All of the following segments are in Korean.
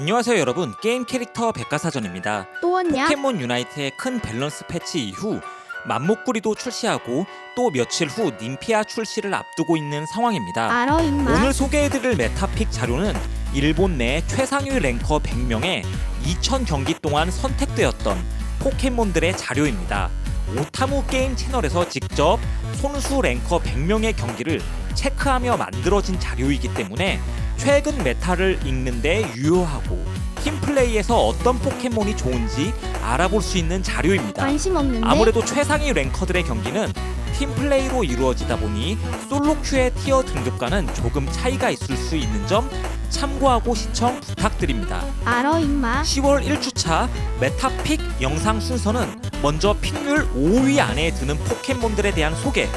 안녕하세요 여러분. 게임 캐릭터 백과사전입니다. 또 왔냐? 포켓몬 유나이트의 큰 밸런스 패치 이후 맘목구리도 출시하고 또 며칠 후 님피아 출시를 앞두고 있는 상황입니다. 알어 임마. 오늘 소개해드릴 메타픽 자료는 일본 내 최상위 랭커 100명의 2000 경기 동안 선택되었던 포켓몬들의 자료입니다. 오타무 게임 채널에서 직접 손수 랭커 100명의 경기를 체크하며 만들어진 자료이기 때문에 최근 메타를 읽는데 유효하고 팀플레이에서 어떤 포켓몬이 좋은지 알아볼 수 있는 자료입니다. 관심 없는데 아무래도 최상위 랭커들의 경기는 팀플레이로 이루어지다 보니 솔로 큐의 티어 등급과는 조금 차이가 있을 수 있는 점 참고하고 시청 부탁드립니다. 알어 임마 10월 1주차 메타픽 영상 순서는 먼저 픽률 5위 안에 드는 포켓몬들에 대한 소개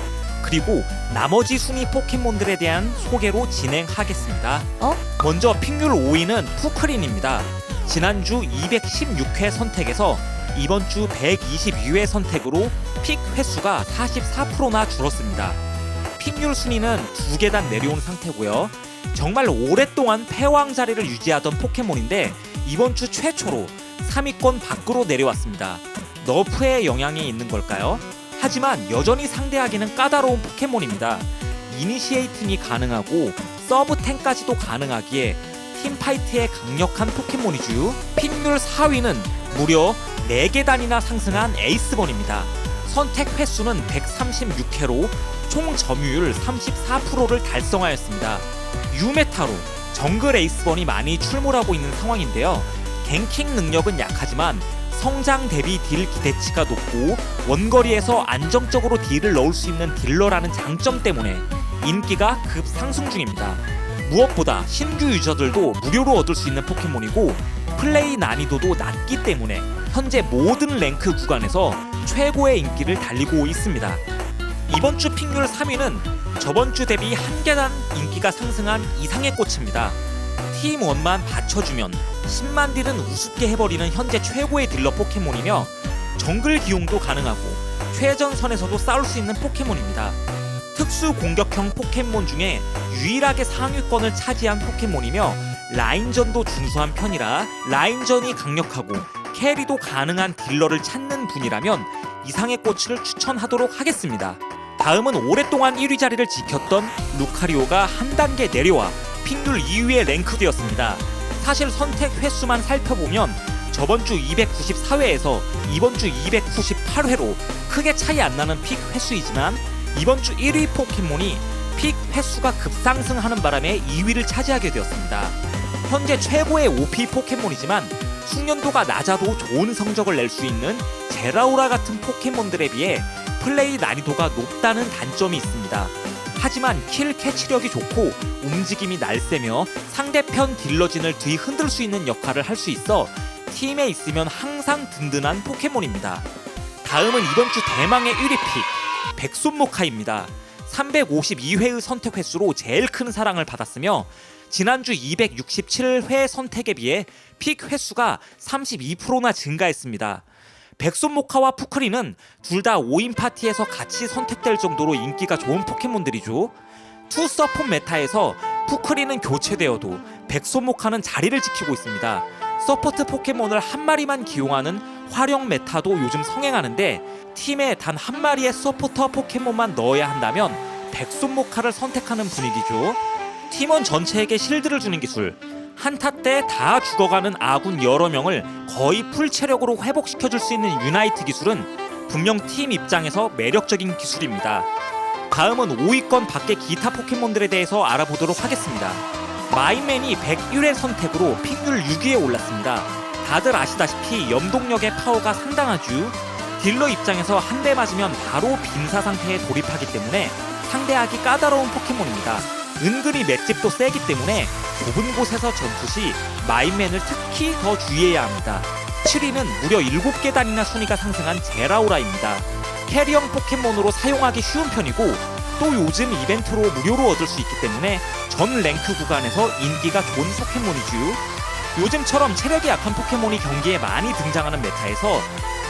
그리고 나머지 순위 포켓몬들에 대한 소개로 진행하겠습니다. 어? 먼저 픽률 5위는 푸크린입니다. 지난주 216회 선택에서 이번 주 122회 선택으로 픽 횟수가 44%나 줄었습니다. 픽률 순위는 두 계단 내려온 상태고요. 정말 오랫동안 패왕 자리를 유지하던 포켓몬인데 이번 주 최초로 3위권 밖으로 내려왔습니다. 너프의 영향이 있는 걸까요? 하지만 여전히 상대하기는 까다로운 포켓몬입니다. 이니시에이팅이 가능하고 서브 탱까지도 가능하기에 팀파이트에 강력한 포켓몬이죠. 픽률 4위는 무려 4계단이나 상승한 에이스번입니다. 선택 횟수는 136회로 총 점유율 34%를 달성하였습니다. 유메타로 정글 에이스번이 많이 출몰하고 있는 상황인데요. 갱킹 능력은 약하지만 성장 대비 딜 기대치가 높고 원거리에서 안정적으로 딜을 넣을 수 있는 딜러라는 장점 때문에 인기가 급상승 중입니다. 무엇보다 신규 유저들도 무료로 얻을 수 있는 포켓몬이고 플레이 난이도도 낮기 때문에 현재 모든 랭크 구간에서 최고의 인기를 달리고 있습니다. 이번 주 픽률 3위는 저번 주 대비 한 계단 인기가 상승한 이상의 꽃입니다. 팀 원만 받쳐주면 10만 딜은 우습게 해버리는 현재 최고의 딜러 포켓몬이며 정글 기용도 가능하고 최전선에서도 싸울 수 있는 포켓몬입니다. 특수 공격형 포켓몬 중에 유일하게 상위권을 차지한 포켓몬이며 라인전도 준수한 편이라 라인전이 강력하고 캐리도 가능한 딜러를 찾는 분이라면 이상의 꽃을 추천하도록 하겠습니다. 다음은 오랫동안 1위 자리를 지켰던 루카리오가 한 단계 내려와 픽률 2위에 랭크되었습니다. 사실 선택 횟수만 살펴보면 저번 주 294회에서 이번 주 298회로 크게 차이 안 나는 픽 횟수이지만 이번 주 1위 포켓몬이 픽 횟수가 급상승하는 바람에 2위를 차지하게 되었습니다. 현재 최고의 OP 포켓몬이지만 숙련도가 낮아도 좋은 성적을 낼 수 있는 제라오라 같은 포켓몬들에 비해 플레이 난이도가 높다는 단점이 있습니다. 하지만 킬 캐치력이 좋고 움직임이 날쌔며 상대편 딜러진을 뒤흔들 수 있는 역할을 할 수 있어 팀에 있으면 항상 든든한 포켓몬입니다. 다음은 이번 주 대망의 1위 픽 백손모카입니다. 352회의 선택 횟수로 제일 큰 사랑을 받았으며 지난주 267회 선택에 비해 픽 횟수가 32%나 증가했습니다. 백손모카와 푸크리는 둘 다 5인 파티에서 같이 선택될 정도로 인기가 좋은 포켓몬들이죠. 투 서폿 메타에서 푸크리는 교체되어도 백손모카는 자리를 지키고 있습니다. 서포트 포켓몬을 한 마리만 기용하는 활용 메타도 요즘 성행하는데 팀에 단 한 마리의 서포터 포켓몬만 넣어야 한다면 백손모카를 선택하는 분위기죠. 팀원 전체에게 실드를 주는 기술, 한타 때 다 죽어가는 아군 여러 명을 거의 풀 체력으로 회복시켜 줄 수 있는 유나이트 기술은 분명 팀 입장에서 매력적인 기술입니다. 다음은 5위권 밖의 기타 포켓몬들에 대해서 알아보도록 하겠습니다. 마인맨이 101회 선택으로 픽률 6위에 올랐습니다. 다들 아시다시피 염동력의 파워가 상당하죠. 딜러 입장에서 한 대 맞으면 바로 빈사 상태에 돌입하기 때문에 상대하기 까다로운 포켓몬입니다. 은근히 맷집도 세기 때문에 좁은 곳에서 전투 시 마인맨을 특히 더 주의해야 합니다. 7위는 무려 7계단이나 순위가 상승한 제라오라입니다. 캐리형 포켓몬으로 사용하기 쉬운 편이고 또 요즘 이벤트로 무료로 얻을 수 있기 때문에 전 랭크 구간에서 인기가 좋은 포켓몬이죠. 요즘처럼 체력이 약한 포켓몬이 경기에 많이 등장하는 메타에서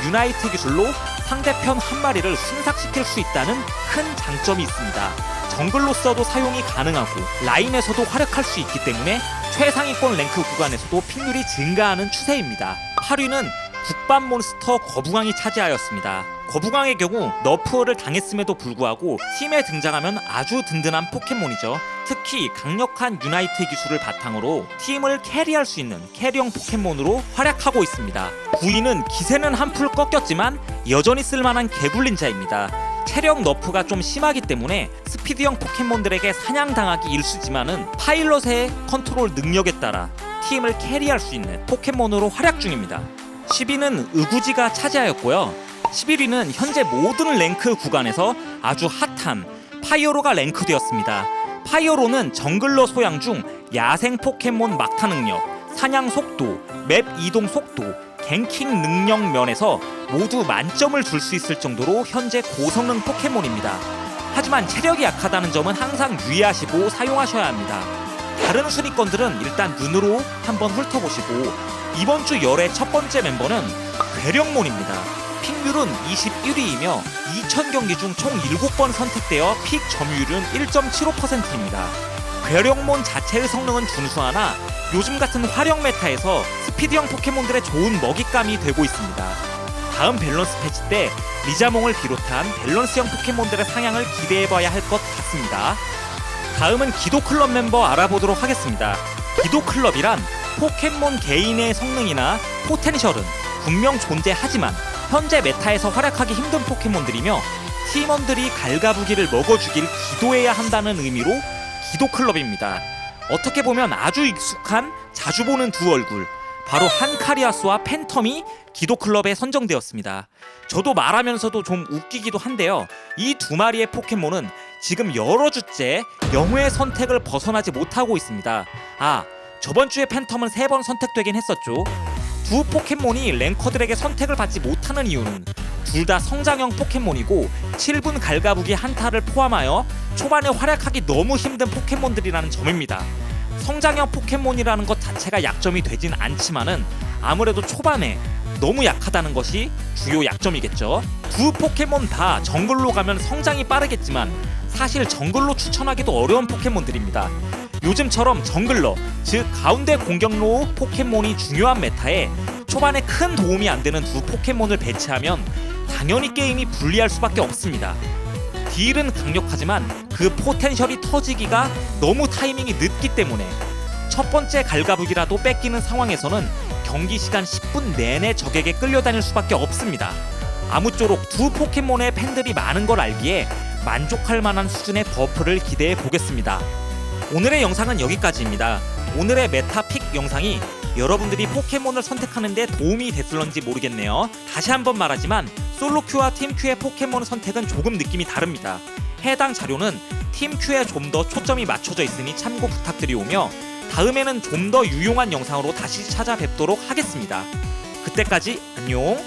유나이트 기술로 상대편 한 마리를 순삭시킬 수 있다는 큰 장점이 있습니다. 정글로서도 사용이 가능하고 라인에서도 활약할 수 있기 때문에 최상위권 랭크 구간에서도 픽률이 증가하는 추세입니다. 8위는 국밥 몬스터 거북왕이 차지하였습니다. 거북왕의 경우 너프를 당했음에도 불구하고 팀에 등장하면 아주 든든한 포켓몬이죠. 특히 강력한 유나이트 기술을 바탕으로 팀을 캐리할 수 있는 캐리형 포켓몬으로 활약하고 있습니다. 9위는 기세는 한풀 꺾였지만 여전히 쓸만한 개굴린자입니다. 체력 너프가 좀 심하기 때문에 스피드형 포켓몬들에게 사냥당하기 일쑤지만은 파일럿의 컨트롤 능력에 따라 팀을 캐리할 수 있는 포켓몬으로 활약 중입니다. 10위는 의구지가 차지하였고요. 11위는 현재 모든 랭크 구간에서 아주 핫한 파이어로가 랭크되었습니다. 파이어로는 정글러 소양 중 야생 포켓몬 막타 능력, 사냥 속도, 맵 이동 속도, 갱킹 능력 면에서 모두 만점을 줄 수 있을 정도로 현재 고성능 포켓몬입니다. 하지만 체력이 약하다는 점은 항상 유의하시고 사용하셔야 합니다. 다른 순위권들은 일단 눈으로 한번 훑어보시고 이번 주 열의 첫 번째 멤버는 괴력몬입니다. 픽률은 21위이며 2000경기 중 총 7번 선택되어 픽 점유율은 1.75%입니다. 괴력몬 자체의 성능은 준수하나 요즘 같은 활용 메타에서 스피드형 포켓몬들의 좋은 먹잇감이 되고 있습니다. 다음 밸런스 패치 때 리자몽을 비롯한 밸런스형 포켓몬들의 상향을 기대해봐야 할 것 같습니다. 다음은 기도 클럽 멤버 알아보도록 하겠습니다. 기도 클럽이란 포켓몬 개인의 성능이나 포텐셜은 분명 존재하지만 현재 메타에서 활약하기 힘든 포켓몬들이며 팀원들이 갈가부기를 먹어주길 기도해야 한다는 의미로 기도 클럽입니다. 어떻게 보면 아주 익숙한 자주 보는 두 얼굴 바로 한카리아스와 팬텀이 기도 클럽에 선정되었습니다. 저도 말하면서도 좀 웃기기도 한데요. 이 두 마리의 포켓몬은 지금 여러 주째 영웅의 선택을 벗어나지 못하고 있습니다. 아, 저번 주에 팬텀은 세 번 선택되긴 했었죠. 두 포켓몬이 랭커들에게 선택을 받지 못하는 이유는 둘 다 성장형 포켓몬이고 7분 갈가부기 한타를 포함하여 초반에 활약하기 너무 힘든 포켓몬들이라는 점입니다. 성장형 포켓몬이라는 것 자체가 약점이 되진 않지만은 아무래도 초반에 너무 약하다는 것이 주요 약점이겠죠. 두 포켓몬 다 정글로 가면 성장이 빠르겠지만 사실 정글로 추천하기도 어려운 포켓몬들입니다. 요즘처럼 정글러, 즉 가운데 공격로 포켓몬이 중요한 메타에 초반에 큰 도움이 안 되는 두 포켓몬을 배치하면 당연히 게임이 불리할 수밖에 없습니다. 딜은 강력하지만 그 포텐셜이 터지기가 너무 타이밍이 늦기 때문에 첫 번째 갈가부기라도 뺏기는 상황에서는 경기 시간 10분 내내 적에게 끌려다닐 수밖에 없습니다. 아무쪼록 두 포켓몬의 팬들이 많은 걸 알기에 만족할 만한 수준의 버프를 기대해 보겠습니다. 오늘의 영상은 여기까지입니다. 오늘의 메타픽 영상이 여러분들이 포켓몬을 선택하는데 도움이 됐을런지 모르겠네요. 다시 한번 말하지만 솔로 큐와 팀 큐의 포켓몬 선택은 조금 느낌이 다릅니다. 해당 자료는 팀 큐에 좀 더 초점이 맞춰져 있으니 참고 부탁드리오며 다음에는 좀 더 유용한 영상으로 다시 찾아뵙도록 하겠습니다. 그때까지 안녕.